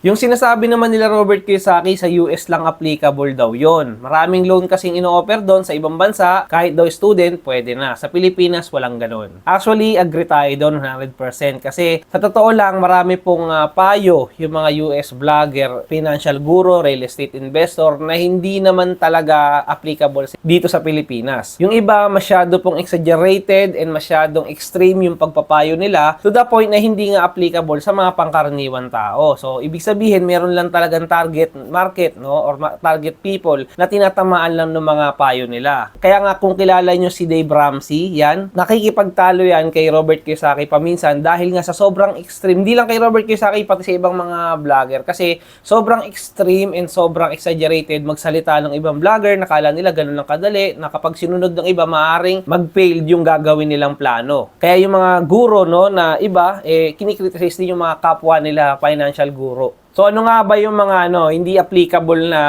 Yung sinasabi naman nila Robert Kiyosaki sa US lang applicable daw yon. Maraming loan kasing ino-offer doon sa ibang bansa, kahit daw student, pwede na. Sa Pilipinas, walang ganun. Actually, agree tayo doon 100% kasi sa totoo lang, marami pong ah, payo yung mga US vlogger, financial guru, real estate investor na hindi naman talaga applicable dito sa Pilipinas. Yung iba, masyado pong exaggerated and masyadong extreme yung pagpapayo nila to the point na hindi nga applicable sa mga pangkaraniwan tao. So, ibig sabihin, meron lang talagang target market, no? Or target people na tinatamaan lang ng mga payo nila. Kaya nga, kung kilala nyo si Dave Ramsey, yan, nakikipagtalo yan kay Robert Kiyosaki paminsan dahil nga sa sobrang extreme. Hindi lang kay Robert Kiyosaki, pati sa ibang mga vlogger. Kasi sobrang extreme and sobrang exaggerated magsalita ng ibang vlogger. Nakala nila ganun lang kadali, na kapag sinunod ng iba, maaring mag-fail yung gagawin nilang plano. Kaya yung mga guro, no, na iba, eh, kinikriticize din yung mga kapwa nila financial guro. So ano nga ba yung mga ano, hindi applicable na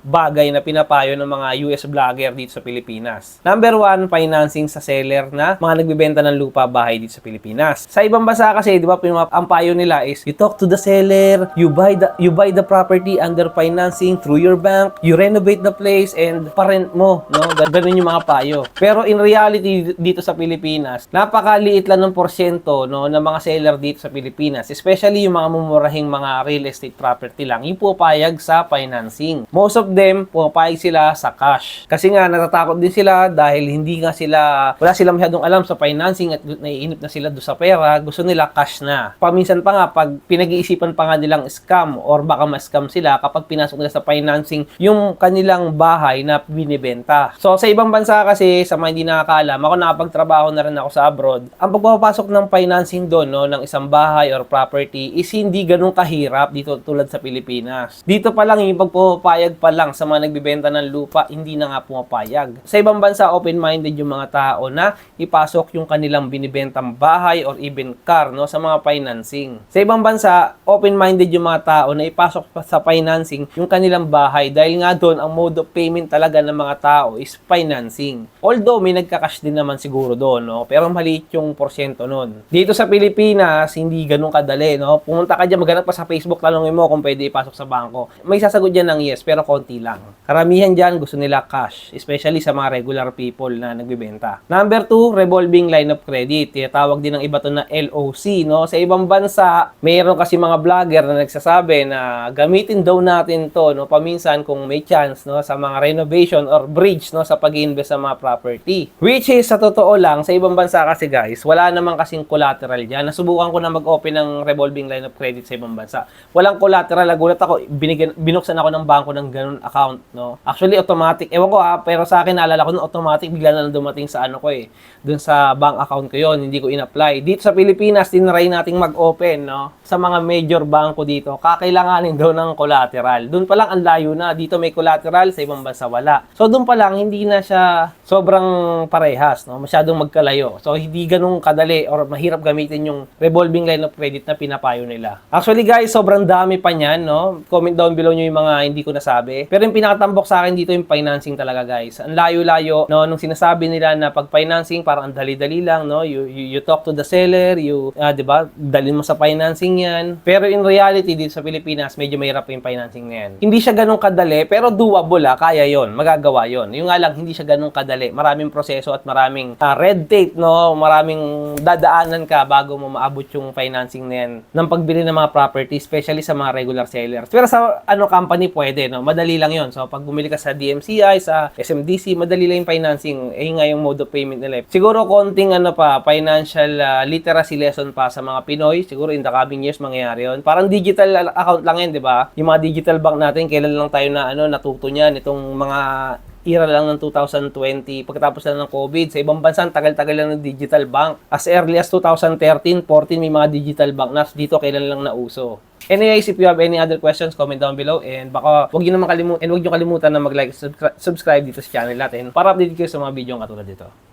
bagay na pinapayo ng mga US vlogger dito sa Pilipinas? Number one, financing sa seller na mga nagbebenta ng lupa bahay dito sa Pilipinas. Sa ibang bansa kasi, di ba, ang payo nila is you talk to the seller, you buy the you buy the property under financing through your bank, you renovate the place and parent mo, no? Gan- Ganun yung mga payo. Pero in reality dito sa Pilipinas, napakaliit lang ng porsyento no ng mga seller dito sa Pilipinas, especially yung mga mumurahing mga real estate property lang, yung pupayag sa financing. Most of them, pupayag sila sa cash. Kasi nga, natatakot din sila dahil hindi nga sila, wala sila masyadong alam sa financing at naiinip na sila do sa pera, gusto nila cash na. Paminsan pa nga, pag pinag-iisipan pa nga nilang scam or baka ma-scam sila kapag pinasok nila sa financing yung kanilang bahay na binibenta. So, sa ibang bansa kasi, sa mga hindi nakakaalam, ako nakapagtrabaho na rin ako sa abroad, ang pagpapasok ng financing doon, no, ng isang bahay or property is hindi ganun kahirap dito tulad sa Pilipinas. Dito pa lang, yung pagpapayag pa lang sa mga nagbibenta ng lupa, hindi na nga pumapayag. Sa ibang bansa, open-minded yung mga tao na ipasok yung kanilang binibentang bahay or even car no, sa mga financing. Sa ibang bansa, open-minded yung mga tao na ipasok pa sa financing yung kanilang bahay dahil nga doon, ang mode of payment talaga ng mga tao is financing. Although, may nagka-cash din naman siguro doon, no? pero maliit yung porsyento nun. Dito sa Pilipinas, hindi ganun kadali. No? Pumunta ka dyan, maghanap pa sa Facebook, talongin mo kung pwede ipasok sa bangko. May sasagot dyan ng yes, pero konti lang. Karamihan dyan gusto nila cash, especially sa mga regular people na nagbibenta. Number two, revolving line of credit. Tinatawag din ng iba to na LOC. No? Sa ibang bansa, mayroon kasi mga vlogger na nagsasabi na gamitin daw natin to no? paminsan kung may chance no? sa mga renovation or bridge no? sa pag-invest sa mga property. Which is, sa totoo lang, sa ibang bansa kasi guys, wala naman kasing collateral dyan. Nasubukan ko na mag-open ng revolving line of credit sa ibang bansa. Walang collateral. Nagulat ako, binigyan, binuksan ako ng bangko ng ganun account. No? Actually, automatic. Ewan ko ah, pero sa akin, naalala ko nung automatic, bigla na lang dumating sa ano ko eh. Dun sa bank account ko yon hindi ko in-apply. Dito sa Pilipinas, tinry nating mag-open, no? Sa mga major banko dito, kakailanganin daw ng collateral. Doon pa lang ang layo na. Dito may collateral, sa ibang bansa wala. So doon pa lang, hindi na siya sobrang parehas, no? Masyadong magkalayo. So hindi ganun kadali or mahirap gamitin yung revolving line of credit na pinapayo nila. Actually guys, sobrang dami pa niyan, no? Comment down below nyo yung mga hindi ko nasabi. Pero yung pinakatambok sa akin dito yung financing talaga, guys. Ang layo-layo, no? Nung sinasabi nila na pag financing, parang ang dali-dali lang, no? You, you, you talk to the seller, you, ah, di ba? Dalhin mo sa financing yan. Pero in reality, dito sa Pilipinas, medyo mahirap yung financing na yan. Hindi siya ganun kadali, pero doable, ah. Kaya yon magagawa yon Yung nga lang, hindi siya ganun kadali. Maraming proseso at maraming ah, red tape, no? Maraming dadaanan ka bago mo maabot yung financing na yan ng pagbili ng mga property, especially sa mga regular sellers. Pero sa ano company pwede, no? Madali lang yon So pag bumili ka sa DMCI, sa SMDC, madali lang yung financing. Eh nga yung mode of payment nila. Siguro konting ano pa, financial ah, literacy lesson pa sa mga Pinoy. Siguro in the coming years mangyayari yon Parang digital account lang yan, di ba? Yung mga digital bank natin, kailan lang tayo na ano natuto niyan itong mga era lang ng 2020 pagkatapos na ng COVID. Sa ibang bansa, tagal-tagal lang ng digital bank. As early as 2013, 14, may mga digital bank na. Dito, kailan lang nauso. Anyways, if you have any other questions, comment down below. And baka wag niyo naman kalimutan, and wag niyo kalimutan na mag-like, subscri- subscribe dito sa channel natin para update kayo sa mga video katulad dito.